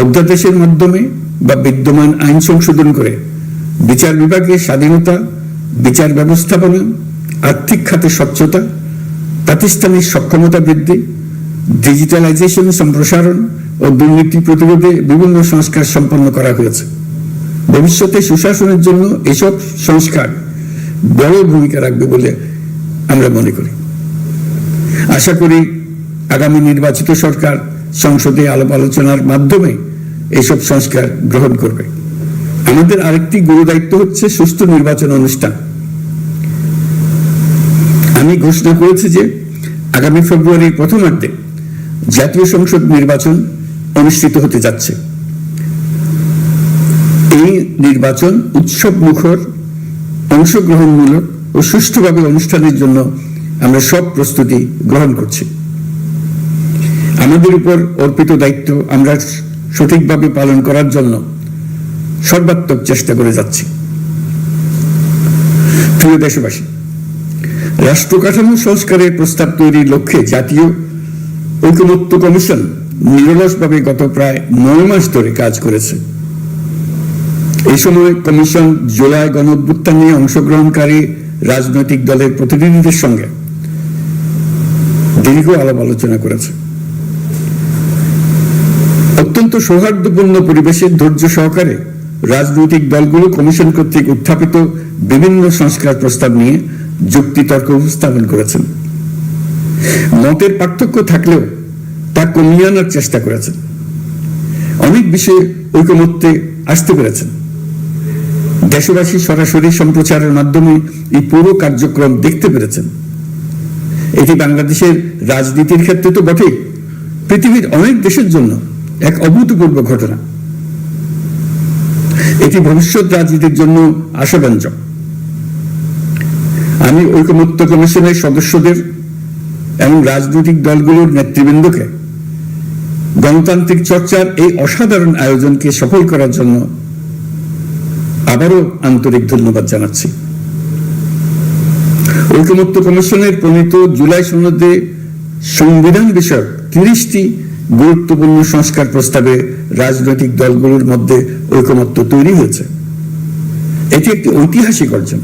অধ্যাদেশের মাধ্যমে বা বিদ্যমান আইন সংশোধন করে বিচার বিভাগের স্বাধীনতা, বিচার ব্যবস্থাপনা, আর্থিক খাতে স্বচ্ছতা, প্রাতিষ্ঠানিক সক্ষমতা বৃদ্ধি, ডিজিটালাইজেশন সম্প্রসারণ ও দুর্নীতি প্রতিরোধে বিভিন্ন সংস্কার সম্পন্ন করা হয়েছে। ভবিষ্যতে সুশাসনের জন্য এসব সংস্কার বড় ভূমিকা রাখবে বলে আমরা মনে করি। আশা করি আগামী নির্বাচিত সরকার সংসদে আলাপ আলোচনার মাধ্যমে এসব সংস্কার গ্রহণ করবে। আমাদের আরেকটি গুরু দায়িত্ব হচ্ছে সুস্থ নির্বাচন অনুষ্ঠান। আমি ঘোষণা করেছি যে আগামী ফেব্রুয়ারির প্রথমার্ধে জাতীয় সংসদ নির্বাচন অনুষ্ঠিত হতে যাচ্ছে। এই নির্বাচন উৎসব মুখর অংশগ্রহণমূলক ও সুষ্ঠুভাবে অনুষ্ঠানের জন্য আমরা সব প্রস্তুতি গ্রহণ করছি। আমাদের উপর অর্পিত দায়িত্ব আমরা সঠিকভাবে পালন করার জন্য সর্বাত্মক চেষ্টা করে যাচ্ছি। প্রিয় দেশবাসী, রাষ্ট্র কাঠামো সংস্কারের প্রস্তাব তৈরির লক্ষ্যে জাতীয় ঐকমত্য কমিশন নিরলসভাবে গত প্রায় নয় মাস ধরে কাজ করেছে। এই সময় কমিশন জুলাই গণঅভ্যুত্থান নিয়ে অংশগ্রহণকারী রাজনৈতিক দলের প্রতিনিধিদের সঙ্গে দীর্ঘ আলাপ আলোচনা করেছে। অত্যন্ত সৌহার্দ্যপূর্ণ পরিবেশে ধৈর্য সহকারে রাজনৈতিক দলগুলো কমিশন কর্তৃক উত্থাপিত বিভিন্ন সংস্কার প্রস্তাব নিয়ে যুক্তিতর্ক উপস্থাপন করেছেন। মতের পার্থক্য থাকলেও তা কমিয়ে আনার চেষ্টা করেছেন। অনেক বিষয়ে ঐকমত্যে আসতে পেরেছেন। দেশবাসী সরাসরি সম্প্রচারের মাধ্যমে এই পুরো কার্যক্রম দেখতে পেরেছেন। এটি বাংলাদেশের রাজনীতির ক্ষেত্রে তো বটেই। পৃথিবীর অনেক দেশের জন্য এক অভূতপূর্ব ঘটনা। এটি ভবিষ্যৎ রাজনীতির জন্য আশাব্যঞ্জক। আমি ঐকমত্য কমিশনের সদস্যদের এবং রাজনৈতিক দলগুলোর নেতৃবৃন্দকে গণতান্ত্রিক চর্চার এই অসাধারণ আয়োজনকে সফল করার জন্য আবারও আন্তরিক ধন্যবাদ জানাচ্ছি। ঐকমত্য কমিশনের প্রণীত জুলাই সনদে সংবিধান বিষয়ক তিরিশটি গুরুত্বপূর্ণ সংস্কার প্রস্তাবে রাজনৈতিক দলগুলোর মধ্যে ঐকমত্য তৈরি হয়েছে। এটি একটি ঐতিহাসিক অর্জন।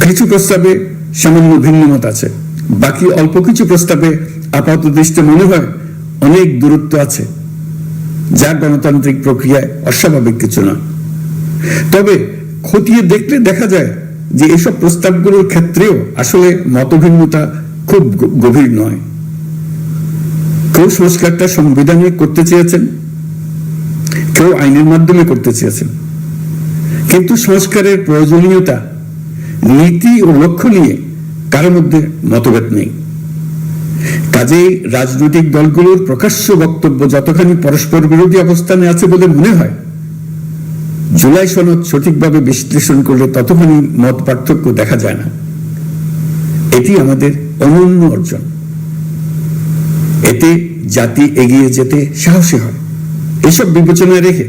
কিছু প্রস্তাবে সামান্য ভিন্নমত আছে, বাকি অল্প কিছু প্রস্তাবে আপাত দৃষ্টি মনে হয় অনেক দূরত্ব আছে, যা গণতান্ত্রিক প্রক্রিয়ায় অস্বাভাবিক কিছু না তবে খতিয়ে দেখলে দেখা যায় যে এসব প্রস্তাবগুলোর ক্ষেত্রেও আসলে মতভিন্নতা খুব গভীর নয়। কেউ সংস্কারটা সংবিধানে করতে চেয়েছেন, কেউ আইনের মাধ্যমে করতে চেয়েছেন। কিন্তু সংস্কারের প্রয়োজনীয়তা, নীতি ও লক্ষ্য নিয়ে কারোর মধ্যে মতভেদ নেই। কাজেই রাজনৈতিক দলগুলোর প্রকাশ্য বক্তব্য যতখানি পরস্পর বিরোধী অবস্থানে আছে বলে মনে হয়, জুলাই সনদ সঠিকভাবে বিশ্লেষণ করলে ততখানি মত পার্থক্য দেখা যায় না। এটি আমাদের অনন্য অর্জন। এতে জাতি এগিয়ে যেতে সাহসী হয়। এসব বিবেচনায় রেখে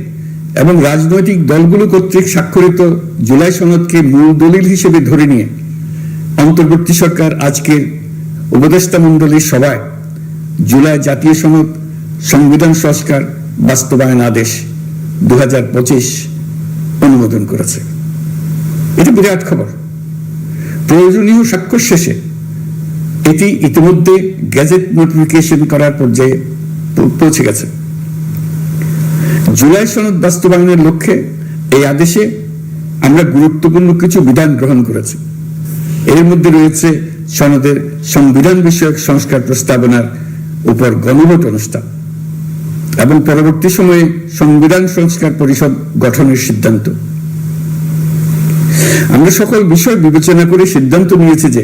এবং রাজনৈতিক দলগুলো কর্তৃক স্বাক্ষরিত জুলাই সনদকে মূল দলিল হিসেবে ধরে নিয়ে অন্তর্বর্তী সরকার আজকে উপদেষ্টা মন্ডলীর সভায় জুলাই জাতীয় সনদ সংবিধান সংস্কার বাস্তবায়ন আদেশ দু হাজার পঁচিশ অনুমোদন করেছে। এটি বিরাট খবর। প্রয়োজনীয় স্বাক্ষর শেষে এটি ইতিমধ্যে গ্যাজেট নোটিফিকেশন করার পর্যায়ে পৌঁছে গেছে। জুলাই সনদ বাস্তবায়নের লক্ষ্যে এই আদেশে আমরা গুরুত্বপূর্ণ কিছু বিধান গ্রহণ করেছি। এর মধ্যে রয়েছে সনদের সংবিধান বিষয়ক সংস্কার প্রস্তাবনার উপর গণভোট অনুষ্ঠান এবং পরবর্তী সময়ে সংবিধান সংস্কার পরিষদ গঠনের সিদ্ধান্ত। আমরা সকল বিষয় বিবেচনা করে সিদ্ধান্ত নিয়েছি যে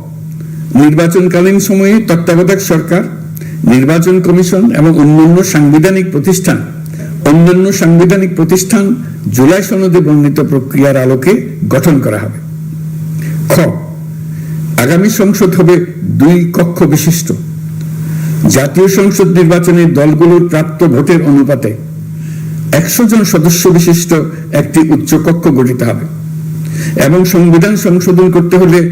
নির্বাচনকালীন সময়ে তত্ত্বাবধায়ক সরকার, নির্বাচন কমিশন এবং অন্যান্য সাংবিধানিক প্রতিষ্ঠান, অন্যান্য সাংবিধানিক প্রতিষ্ঠান জুলাই সনদে বর্ণিত প্রক্রিয়ার আলোকে গঠন করা হবে। খ, আগামী সংসদ হবে দুই কক্ষ বিশিষ্ট। জাতীয় সংসদ নির্বাচনে দলগুলোর প্রাপ্ত ভোটের অনুপাতে একশো জন সদস্য বিশিষ্ট একটি উচ্চকক্ষ গঠিত হবে এবং সংবিধান সংশোধন করতে হলে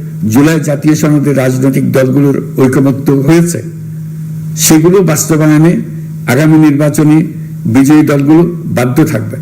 জুলাই জাতীয় সনদে রাজনৈতিক দলগুলোর ঐক্যমত্য হয়েছে। সেগুলো বাস্তবায়নে আগামী নির্বাচনে বিজয়ী দলগুলো বাধ্য থাকবে।